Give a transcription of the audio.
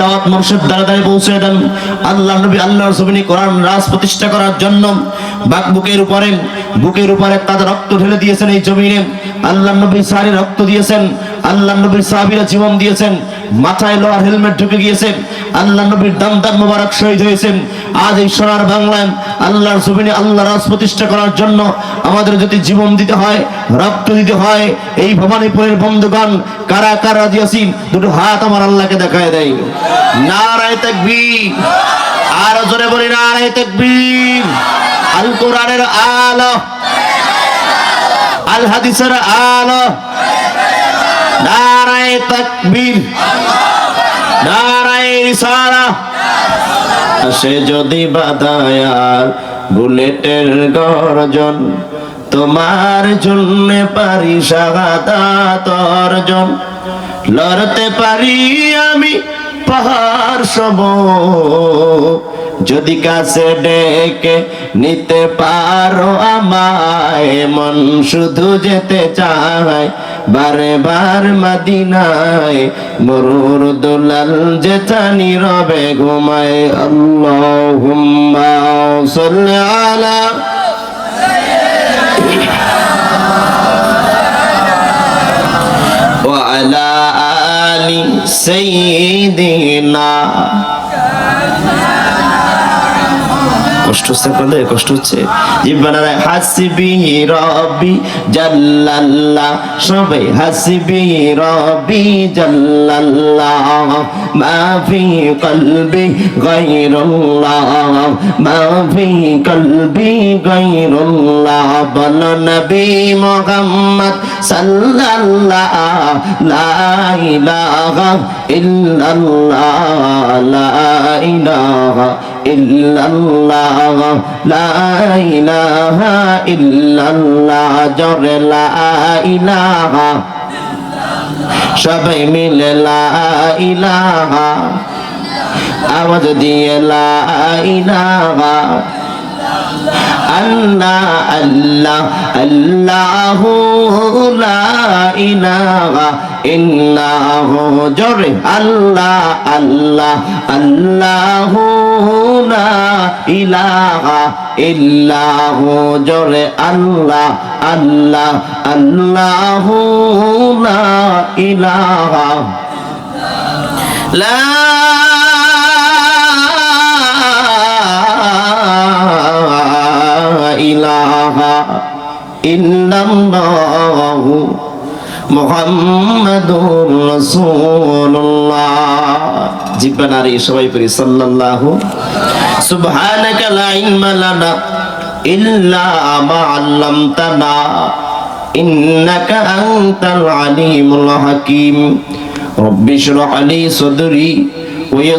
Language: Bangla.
দাওয়াত মানুষের দ্বারা দ্বারে পৌঁছে দেন। আল্লাহ নবী আল্লাহর জমিনে কোরআন রাজ প্রতিষ্ঠা করার জন্য বাক বুকের উপরে বুকের উপরে তাদের রক্ত ঢেলে দিয়েছেন এই জমিনে। আল্লাহ নবী সারি রক্ত দিয়েছেন আল্লাহ নবীর সাহাবিরা জীবন দিয়েছেন। মাথায় লোহার হেলমেট ঢুকে গিয়েছে। আল্লাহ নবীর দাম দাম মোবারক শহীদ হয়েছেন আজ এই সোনার বাংলায় আল্লাহর জমিনে আল্লাহ রাজ প্রতিষ্ঠা করার জন্য আমাদের যদি জীবন দিতে হয়, রক্ত দিতে হয়, এই ভবানীপুরের বন্ধুগণ, কারা কারা দিয়েছেন দুটো হাত আমার আল্লাহকে দেখায় দেয়। নারায় তাকবীর। আর জোরে বলি, নারায় তাকবীর। আল কোরআনের আলো। আল হাদিসের আলো। নারায় তাকবীর। নারায় রিসালা। সে যদি বাদায়ার বুলেটের গর্জন, তোমার জন্য পারি অর্জন। লড়তে পারি আমি পাহাড় সব। যদি কাছে ডেকে নিতে পারো আমায়, মন শুধু যেতে চায়। বারে বার মাদিনায় মরুর দুলাল যেটা নীরবে ঘুমায় আল্লাহুম্মা সাল্লি আলা وعلى آل سيدنا কষ্ট হচ্ছে, আপনাদের কষ্ট হচ্ছে। জীবনারে হাসিবি রবি জাল্লাল্লাহ, সবাই হাসিবি রবি জাল্লাল্লাহ কলবি গায়রুল্লাহ কলবি গায়রুল্লাহ, বল নবী মুহাম্মদ সাল্লাল্লাহ, লা ইলাহা ইল্লাল্লাহ, লা ইলাহা ইল্লাল্লাহ, লা ইলাহা ইল্লাল্লাহ, জোরে লা ইলাহা। সবাই মিলে লা ইলাহা। আওয়াজ দিয়ে লা ইলাহা। আল্লাহ আল্লাহ আল্লাহ লা ইলাহা। ইল্লাহু জোরে আল্লাহ আল্লাহ আল্লাহ লা ইলাহা ইল্লাহু, জোরে আল্লাহ আল্লাহ আল্লাহ লা ইলাহা। লা ইলাহা ইল্লাল্লাহু মুহাম্মাদুর রাসূলুল্লাহ। জিব্বা নারী সবাই পড়ি, সাল্লাল্লাহু সুবহানাকা লা ইলমা লানা ইল্লা মা 'আল্লামতানা, ইন্নাকা আনতাল আলিমুল হাকীম। রব্বি ইশরাহ লি সাদরি ওয়া